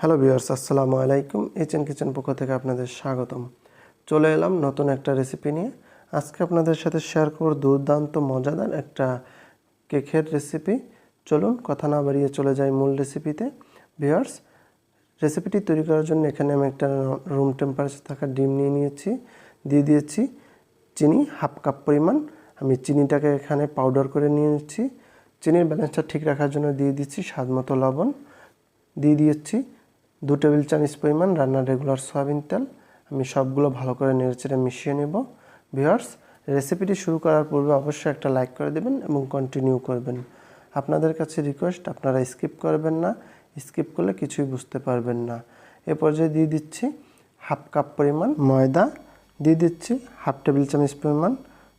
Hello viewers, আসসালামু আলাইকুম। এইচেন kitchen পক্ষ থেকে আপনাদের স্বাগতম। চলে এলাম নতুন একটা রেসিপি নিয়ে। আজকে আপনাদের সাথে শেয়ার করব দুর্দান্ত, মজাদার একটা কেকের রেসিপি চলুন কথা না বাড়িয়ে চলে যাই মূল রেসিপিতে ভিউয়ার্স রেসিপিটি তৈরি করার জন্য এখানে আমি একটা রুম টেম্পারেচার থাকা ডিম নিয়ে নিয়েছি। দিয়ে দিয়েছি চিনি, হাফ কাপ পরিমাণ। আমি চিনিটাকে এখানে পাউডার করে নিয়ে নিচ্ছি। চিনির ব্যালেন্সটা ঠিক রাখার জন্য দিয়ে দিচ্ছি স্বাদ মতো লবণ। দিয়ে দিয়েছি দু টেবিল চামচ পরিমাণ রান্নার রেগুলার সয়াবিন তেল। আমি সবগুলো ভালো করে নেড়েচেড়ে মিশিয়ে নেব। ভিওয়ার্স রেসিপিটি শুরু করার পূর্বে অবশ্যই একটা লাইক করে দেবেন এবং কন্টিনিউ করবেন। আপনাদের কাছে রিকোয়েস্ট আপনারা স্কিপ করবেন না। স্কিপ করলে কিছুই বুঝতে পারবেন না। এ পর্যায়ে দিয়ে দিচ্ছি হাফ কাপ পরিমাণ ময়দা। দিয়ে দিচ্ছি হাফ টেবিল চামচ পরিমাণ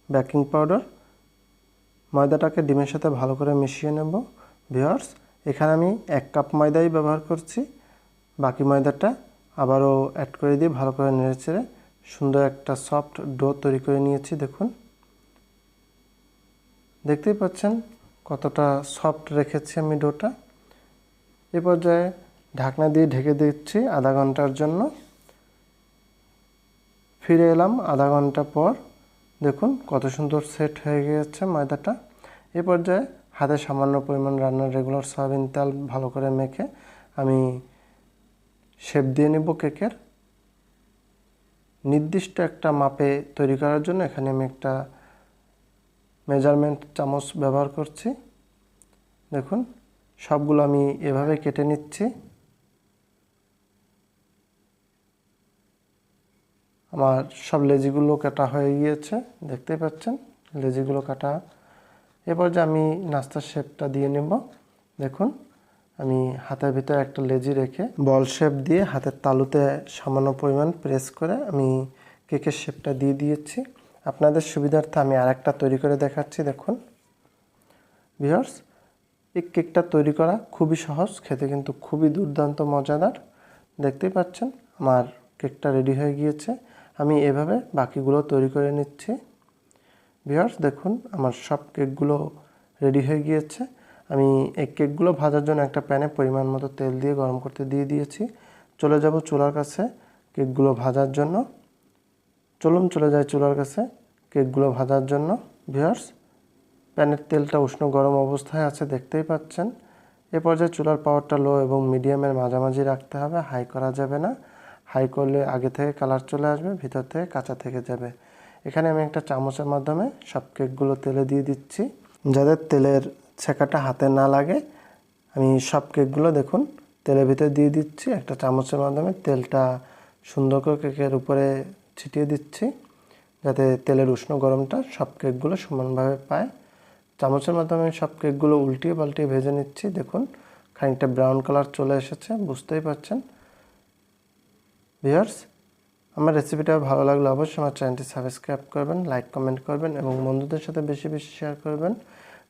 বেকিং পাউডার ময়দাটাকে ডিমের সাথে ভালো করে মিশিয়ে নেব। ভিওয়ার্স এখানে আমি এক কাপ ময়দাই ব্যবহার করছি। বাকি ময়দাটা আবারও অ্যাড করে দিয়ে ভালো করে নেড়েচেড়ে সুন্দর একটা সফট ডো তৈরি করে নিয়েছি, দেখুন। দেখতেই পাচ্ছেন কতটা সফট রেখেছি আমি ডোটা এ পর্যায়ে ঢাকনা দিয়ে ঢেকে দিচ্ছি আধা ঘণ্টার জন্য। ফিরে এলাম আধা ঘণ্টা পর। দেখুন কত সুন্দর সেট হয়ে গিয়েছে ময়দাটা। এ পর্যায়ে হাতে সামান্য পরিমাণ রান্নার রেগুলার সয়াবিন তেল ভালো করে মেখে আমি শেপ দিয়ে নেব কেকের। নির্দিষ্ট একটা মাপে তৈরি করার জন্য এখানে আমি একটা মেজারমেন্ট চামচ ব্যবহার করছি। দেখুন, সবগুলো আমি এভাবে কেটে নিচ্ছি। আমার সব লেজিগুলো কাটা হয়ে গিয়েছে দেখতেই পাচ্ছেন? লেজিগুলো কাটা। এরপর যে আমি নাস্তার শেপটা দিয়ে নেব। দেখুন আমি হাতের ভিতরে একটা লেজি রেখে বল শেপ দিয়ে হাতের তালুতে সামান্য পরিমাণ প্রেস করে আমি কেকের শেপটা দিয়ে দিয়েছি। আপনাদের সুবিধার্থে আমি আরেকটা তৈরি করে দেখাচ্ছি, দেখুন। ভিওর্স এই কেকটা তৈরি করা খুবই সহজ, খেতে কিন্তু খুবই দুর্দান্ত, মজাদার। দেখতেই পাচ্ছেন, আমার কেকটা রেডি হয়ে গিয়েছে। আমি এভাবে বাকিগুলো তৈরি করে নিচ্ছি। ভিওর্স দেখুন, আমার সব কেকগুলো রেডি হয়ে গিয়েছে। আমি এই কেকগুলো ভাজার জন্য একটা প্যানে পরিমাণ মতো তেল দিয়ে গরম করতে দিয়ে দিয়েছি। চলে যাব চুলার কাছে কেকগুলো ভাজার জন্য। চলুন চলে যায় চুলার কাছে কেকগুলো ভাজার জন্য। ভিওর্স প্যানের তেলটা উষ্ণ গরম অবস্থায় আছে, দেখতেই পাচ্ছেন। এ পর্যায়ে চুলার পাওয়ারটা লো এবং মিডিয়ামের মাঝামাঝি রাখতে হবে, হাই করা যাবে না। হাই করলে আগে থেকে কালার চলে আসবে, ভিতর থেকে কাঁচা থেকে যাবে। এখানে আমি একটা চামচের মাধ্যমে সব কেকগুলো তেলে দিয়ে দিচ্ছি। যাদের তেলের ছেঁকাটা হাতে না লাগে। আমি সব কেকগুলো দেখুন, তেলের ভিতরে দিয়ে দিচ্ছি, একটা চামচের মাধ্যমে তেলটা সুন্দর করে কেকের উপরে ছিটিয়ে দিচ্ছি, যাতে তেলের উষ্ণ গরমটা সব কেকগুলো সমানভাবে পায়। চামচের মাধ্যমে সব কেকগুলো উল্টিয়ে পাল্টিয়ে ভেজে নিচ্ছি, দেখুন, খানিকটা ব্রাউন কালার চলে এসেছে, বুঝতেই পারছেন ভিউয়ার্স, আমার রেসিপিটা ভালো লাগলে অবশ্যই আমার চ্যানেলটি সাবস্ক্রাইব করবেন, লাইক, কমেন্ট করবেন এবং বন্ধুদের সাথে বেশি বেশি শেয়ার করবেন।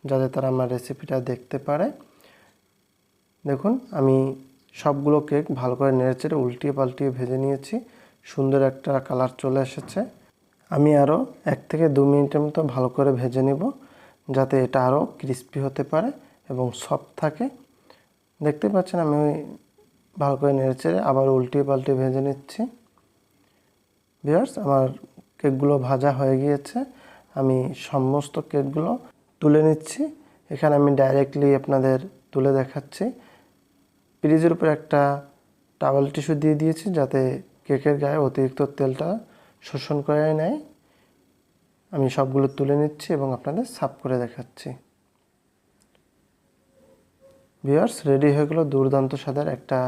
যাতে তারা আমার রেসিপিটা দেখতে পারে। দেখুন, আমি সবগুলো কেক ভালো করে নেড়েচেড়ে উল্টিয়ে পাল্টিয়ে ভেজে নিয়েছি। সুন্দর একটা কালার চলে এসেছে। আমি আরও এক থেকে দু মিনিটের মতো ভালো করে ভেজে নেব, যাতে এটা আরও ক্রিস্পি হতে পারে এবং সফট থাকে। দেখতে পাচ্ছেন, আমি ভালো করে নেড়েচেড়ে আবার উল্টিয়ে পাল্টিয়ে ভেজে নিচ্ছি। ভিউয়ার্স আমার কেকগুলো ভাজা হয়ে গিয়েছে। আমি সমস্ত কেকগুলো তুলে নিচ্ছি। এখানে আমি ডাইরেক্টলি আপনাদের তুলে দেখাচ্ছি। ফ্রিজের উপর একটা টাওয়াল টিস্যু দিয়ে দিয়েছি যাতে কেকের গায়ে অতিরিক্ত তেলটা শোষণ করে নেয়। আমি সবগুলো তুলে নিচ্ছি এবং আপনাদের সাফ করে দেখাচ্ছি। ভিউয়ার্স রেডি হয়ে গেলো দুর্দান্ত স্বাদের একটা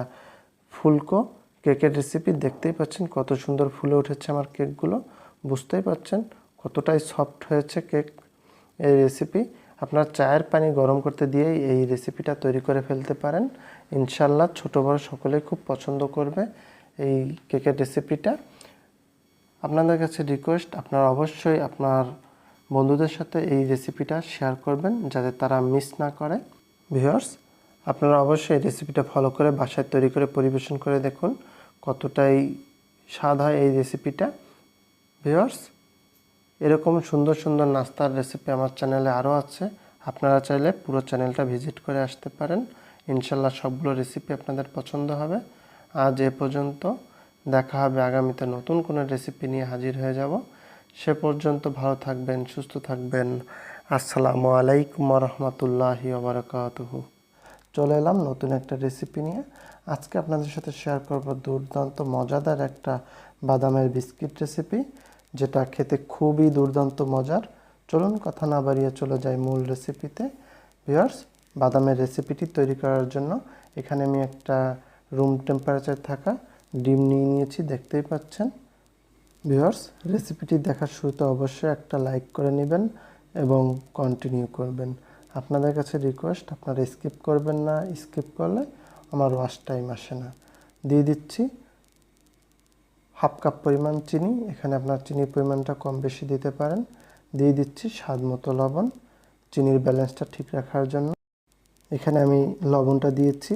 ফুলকো। কেকের রেসিপি দেখতেই পাচ্ছেন কত সুন্দর ফুলে উঠেছে আমার কেকগুলো। বুঝতেই পাচ্ছেন কতটাই সফট হয়েছে কেক। এই রেসিপি আপনার চায়ের পানি গরম করতে দিয়েই এই রেসিপিটা তৈরি করে ফেলতে পারেন। ইনশাল্লাহ ছোটো বড় সকলেই খুব পছন্দ করবে এই কেকের রেসিপিটা আপনাদের কাছে রিকোয়েস্ট আপনারা অবশ্যই আপনার বন্ধুদের সাথে এই রেসিপিটা শেয়ার করবেন যাতে তারা মিস না করে। ভিউয়ার্স আপনারা অবশ্যই এই রেসিপিটা ফলো করে বাসায় তৈরি করে পরিবেশন করে দেখুন কতটাই স্বাদ হয় এই রেসিপিটা ভিউয়ার্স এরকম সুন্দর সুন্দর নাস্তার রেসিপি আমার চ্যানেলে আরও আছে। আপনারা চাইলে পুরো চ্যানেলটা ভিজিট করে আসতে পারেন। ইনশাল্লাহ সবগুলো রেসিপি আপনাদের পছন্দ হবে। আজ এ পর্যন্ত দেখা হবে আগামীতে নতুন কোনো রেসিপি নিয়ে হাজির হয়ে যাব। সে পর্যন্ত ভালো থাকবেন, সুস্থ থাকবেন। আসসালামু আলাইকুম রহমতুল্লাহি ওবরাকাতুহু। চলে এলাম নতুন একটা রেসিপি নিয়ে। আজকে আপনাদের সাথে শেয়ার করব দুর্দান্ত, মজাদার একটা বাদামের বিস্কিট রেসিপি যেটা খেতে খুবই দুর্দান্ত মজার। চলুন কথা না বাড়িয়ে চলে যাই মূল রেসিপিতে ভিউয়ার্স বাদামের রেসিপিটি তৈরি করার জন্য এখানে আমি একটা রুম টেম্পারেচার থাকা ডিম নিয়ে নিয়েছি, দেখতেই পাচ্ছেন। ভিউয়ার্স রেসিপিটি দেখার শুরুতে অবশ্যই একটা লাইক করে নেবেন এবং কন্টিনিউ করবেন। আপনাদের কাছে রিকোয়েস্ট আপনারা স্কিপ করবেন না স্কিপ করলে আমার ওয়াশ টাইম আসে না। দিয়ে দিচ্ছি হাফ কাপ পরিমাণ চিনি, এখানে আপনার চিনির পরিমাণটা কম বেশি দিতে পারেন। দিয়ে দিচ্ছি স্বাদ মতো লবণ, চিনির ব্যালেন্সটা ঠিক রাখার জন্য। এখানে আমি লবণটা দিয়েছি,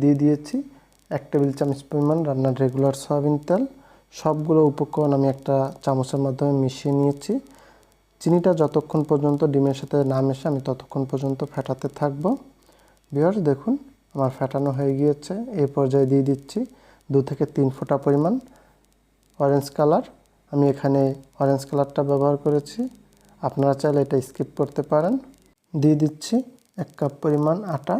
দিয়ে দিয়েছি এক টেবিল চামচ পরিমাণ রান্নার রেগুলার সয়াবিন তেল। সবগুলো উপকরণ আমি একটা চামচের মাধ্যমে মিশিয়ে নিয়েছি। চিনিটা যতক্ষণ পর্যন্ত ডিমের সাথে না মেশে আমি ততক্ষণ পর্যন্ত ফেটাতে থাকব। বিয়ার্স দেখুন, আমার ফেটানো হয়ে গিয়েছে। এই পর্যায়ে দিয়ে দিচ্ছি দু থেকে তিন ফোঁটা পরিমাণ অরেঞ্জ কালার আমি এখানে অরেঞ্জ কালারটা ব্যবহার করেছি। আপনারা চাইলে এটা স্কিপ করতে পারেন। দিয়ে দিচ্ছি এক কাপ পরিমাণ আটা।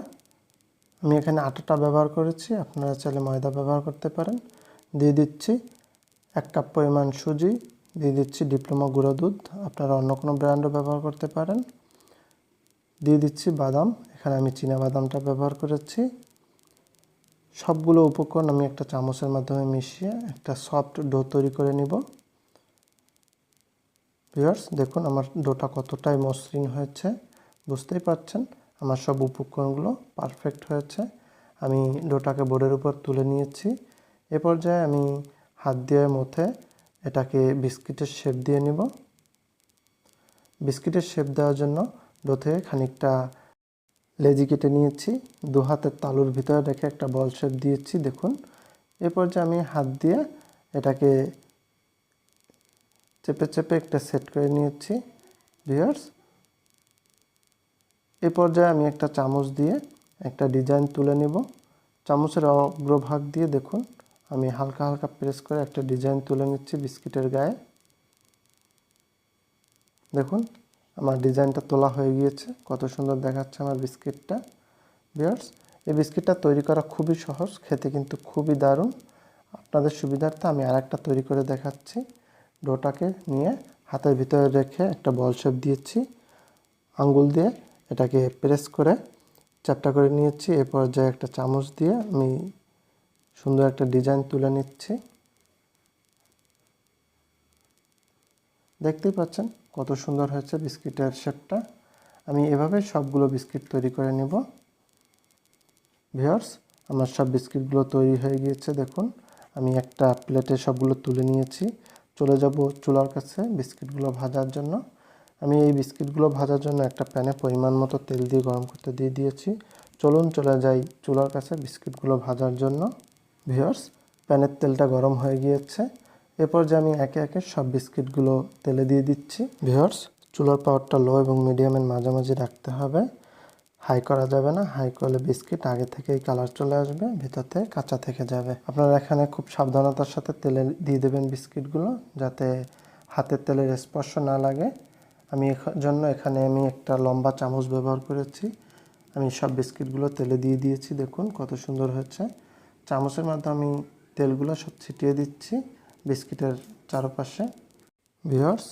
আমি এখানে আটাটা ব্যবহার করেছি। আপনারা চাইলে ময়দা ব্যবহার করতে পারেন। দিয়ে দিচ্ছি এক কাপ পরিমাণ সুজি। দিয়ে দিচ্ছি ডিপ্লোমা গুঁড়ো দুধ। আপনারা অন্য কোনো ব্র্যান্ডও ব্যবহার করতে পারেন। দিয়ে দিচ্ছি বাদাম। এখানে আমি চীনা বাদামটা ব্যবহার করেছি। সবগুলো উপকরণ আমি একটা চামচের মাধ্যমে মিশিয়ে একটা সফট ডো তৈরি করে নিব। ভিউয়ার্স, দেখুন আমার ডোটা কতটাই মসৃণ হয়েছে। বুঝতেই পারছেন, আমার সব উপকরণগুলো পারফেক্ট হয়েছে। আমি ডোটাকে বোর্ডের উপর তুলে নিয়েছি। এ পর্যায়ে আমি হাত দিয়ে মথে এটাকে বিস্কিটের শেপ দিয়ে নিব। বিস্কিটের শেপ দেওয়ার জন্য ডো থেকে খানিকটা লেজি কেটে নিয়েছি, দু হাতের তালুর ভিতরে রেখে একটা বল শেপ দিয়েছি, দেখুন। এ পর্যায়ে আমি হাত দিয়ে এটাকে চেপে চেপে একটা সেট করে নিয়েছি, ভিউয়ার্স। এ পর্যায়ে আমি একটা চামচ দিয়ে একটা ডিজাইন তুলে নেব। চামচের অগ্রভাগ দিয়ে দেখুন, আমি হালকা হালকা প্রেস করে একটা ডিজাইন তুলে নিচ্ছি বিস্কিটের গায়ে। দেখুন আমার ডিজাইনটা তোলা হয়ে গিয়েছে। কত সুন্দর দেখাচ্ছে আমার বিস্কিটটা বিয়ার্স এই বিস্কিটটা তৈরি করা খুবই সহজ, খেতে কিন্তু খুবই দারুণ। আপনাদের সুবিধার্থে আমি আর একটা তৈরি করে দেখাচ্ছি। ডোটাকে নিয়ে হাতের ভিতরে রেখে একটা বল শেপ দিয়েছি। আঙ্গুল দিয়ে এটাকে প্রেস করে চ্যাপটা করে নিয়েছি। এ পর্যায়ে একটা চামচ দিয়ে আমি সুন্দর একটা ডিজাইন তুলে নিচ্ছি। দেখতেই পাচ্ছেন? কত সুন্দর হয়েছে বিস্কিটের শেপটা। আমি এভাবে সবগুলো বিস্কিট তৈরি করে নেব। ভিওর্স আমার সব বিস্কিটগুলো তৈরি হয়ে গিয়েছে, দেখুন। আমি একটা প্লেটে সবগুলো তুলে নিয়েছি। চলে যাব চুলার কাছে বিস্কিটগুলো ভাজার জন্য। আমি এই বিস্কিটগুলো ভাজার জন্য একটা প্যানে পরিমাণ মতো তেল দিয়ে গরম করতে দিয়ে দিয়েছি। চলুন চলে যাই চুলার কাছে বিস্কিটগুলো ভাজার জন্য। ভিওর্স প্যানের তেলটা গরম হয়ে গিয়েছে। এরপর যে আমি একে একে সব বিস্কিটগুলো তেলে দিয়ে দিচ্ছি। ভিওর্স চুলার পাওয়ারটা লো এবং মিডিয়ামের মাঝামাঝি রাখতে হবে। হাই করা যাবে না। হাই করলে বিস্কিট আগে থেকেই কালার চলে আসবে, ভিতর থেকে কাঁচা থেকে যাবে। আপনারা এখানে খুব সাবধানতার সাথে তেলে দিয়ে দেবেন বিস্কিটগুলো যাতে হাতের তেলের স্পর্শ না লাগে। আমি জন্য এখানে আমি একটা লম্বা চামচ ব্যবহার করেছি। আমি সব বিস্কিটগুলো তেলে দিয়ে দিয়েছি। দেখুন কত সুন্দর হয়েছে। চামচের মাধ্যমে আমি তেলগুলো সব ছিটিয়ে দিচ্ছি। বিস্কিটের চারপাশে। ভিওর্স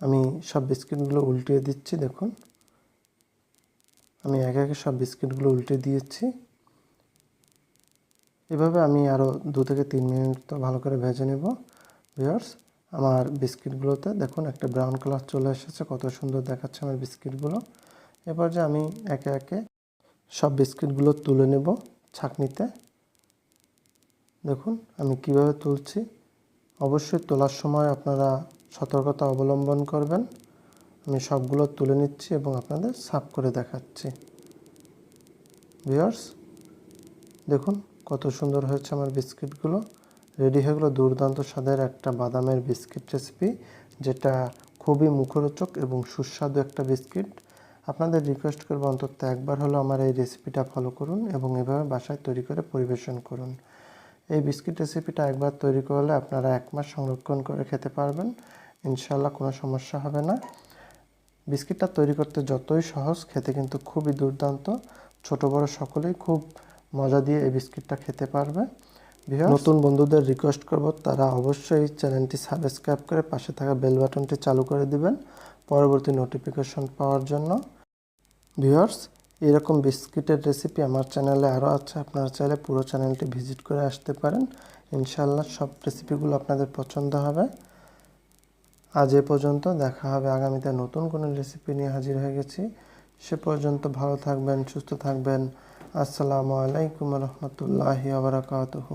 আমি সব বিস্কিটগুলো উল্টিয়ে দিচ্ছি, দেখুন। আমি একে একে সব বিস্কিটগুলো উল্টে দিয়েছি। এভাবে আমি আরও দু থেকে তিন মিনিট তো ভালো করে ভেজে নেব। ভিওর্স আমার বিস্কিটগুলোতে দেখুন, একটা ব্রাউন কালার চলে এসেছে, কত সুন্দর দেখাচ্ছে আমার বিস্কিটগুলো। এবার যে আমি একে একে সব বিস্কিটগুলো তুলে নেব ছাকনিতে। দেখুন, আমি কীভাবে তুলছি। অবশ্যই তোলার সময় আপনারা সতর্কতা অবলম্বন করবেন। আমি সবগুলো তুলে নিচ্ছি এবং আপনাদের সাফ করে দেখাচ্ছি। ভিওর্স দেখুন কত সুন্দর হয়েছে আমার বিস্কিটগুলো। রেডি হয়ে গেলো দুর্দান্ত স্বাদের একটা বাদামের বিস্কিট রেসিপি, যেটা খুবই মুখরোচক এবং সুস্বাদু একটা বিস্কিট। আপনাদের রিকোয়েস্ট করব অন্তত একবার হলো আমার এই রেসিপিটা ফলো করুন এবং এভাবে বাসায় তৈরি করে পরিবেশন করুন। এই বিস্কিট রেসিপিটা একবার তৈরি করলে আপনারা এক মাস সংরক্ষণ করে খেতে পারবেন। ইনশাল্লাহ কোনো সমস্যা হবে না। বিস্কিটটা তৈরি করতে যতই সহজ, খেতে কিন্তু খুবই দুর্দান্ত। ছোট, বড় সকলেই খুব মজা দিয়ে এই বিস্কিটটা খেতে পারবে। নতুন বন্ধুদের রিকোয়েস্ট করব, তারা অবশ্যই চ্যানেলটি সাবস্ক্রাইব করে পাশে থাকা বেল বাটনটি চালু করে দিবেন। পরবর্তী নোটিফিকেশন পাওয়ার জন্য। ভিউয়ার্স এরকম বিস্কিটের রেসিপি আমার চ্যানেলে আরও আছে। আপনারা চাইলে পুরো চ্যানেলটি ভিজিট করে আসতে পারেন। ইনশাল্লাহ সব রেসিপিগুলো আপনাদের পছন্দ হবে। আজ এ পর্যন্ত দেখা হবে আগামীতে নতুন কোনো রেসিপি নিয়ে হাজির হয়ে গেছি। সে পর্যন্ত ভালো থাকবেন, সুস্থ থাকবেন। আসসালামু আলাইকুম রহমতুল্লাহি আবরাকাতুহু